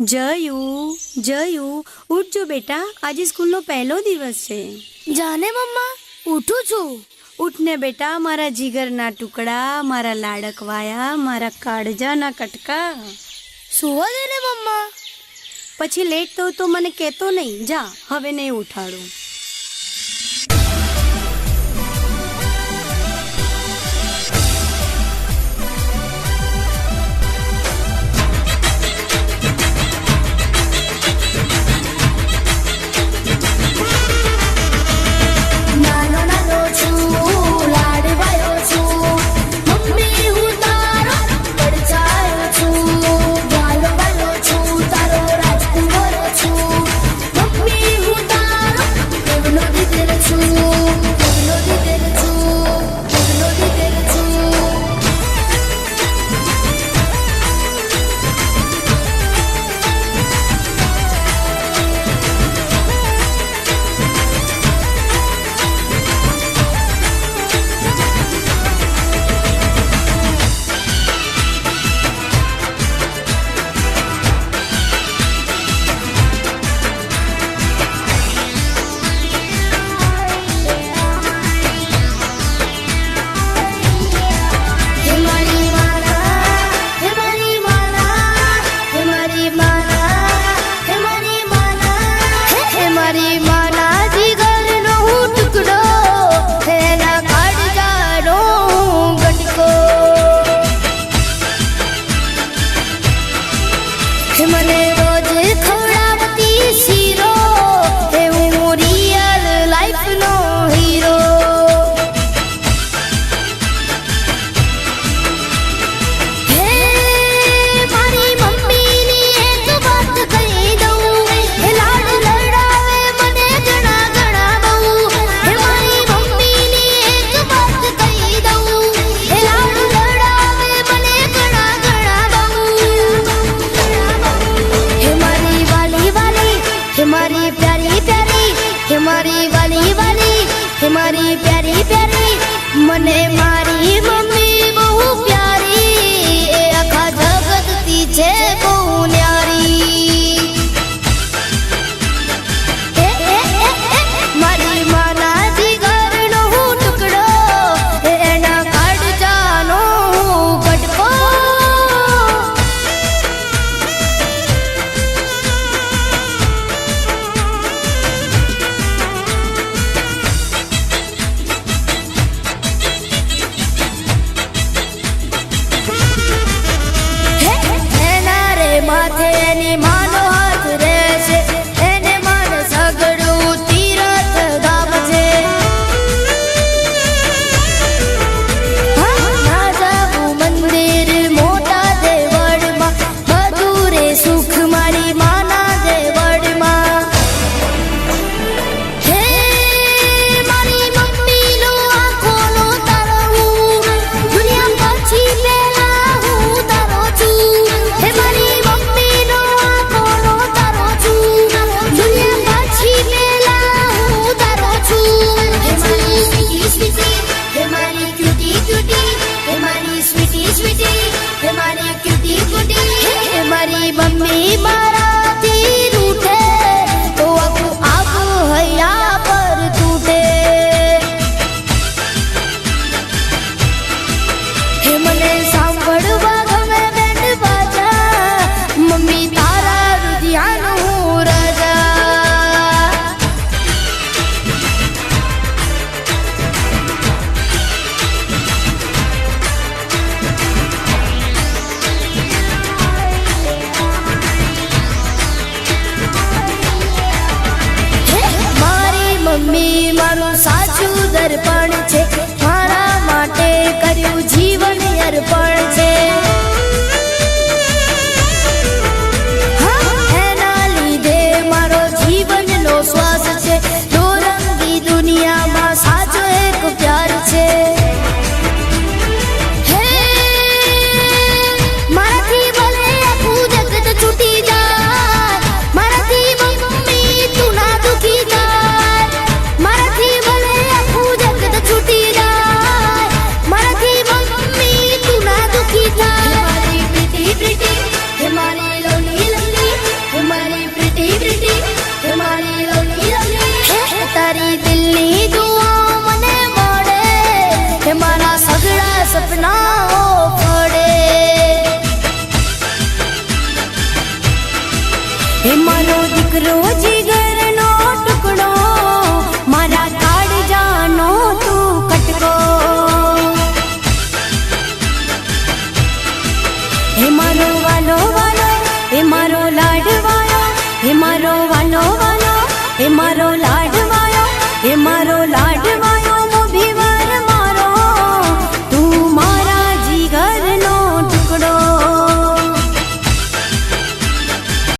જયુ જયું ઉઠજો બેટા આજે સ્કૂલનો પહેલો દિવસ છે. જાને મમ્મા ઉઠું છું. ઉઠને બેટા મારા જીગરના ટુકડા મારા લાડકવાયા મારા કાળજાના કટકા. સુવા દે ને મમ્મા. પછી લેટ તો તો મને કહેતો નહીં જા હવે નહીં ઉઠાડું. ene ma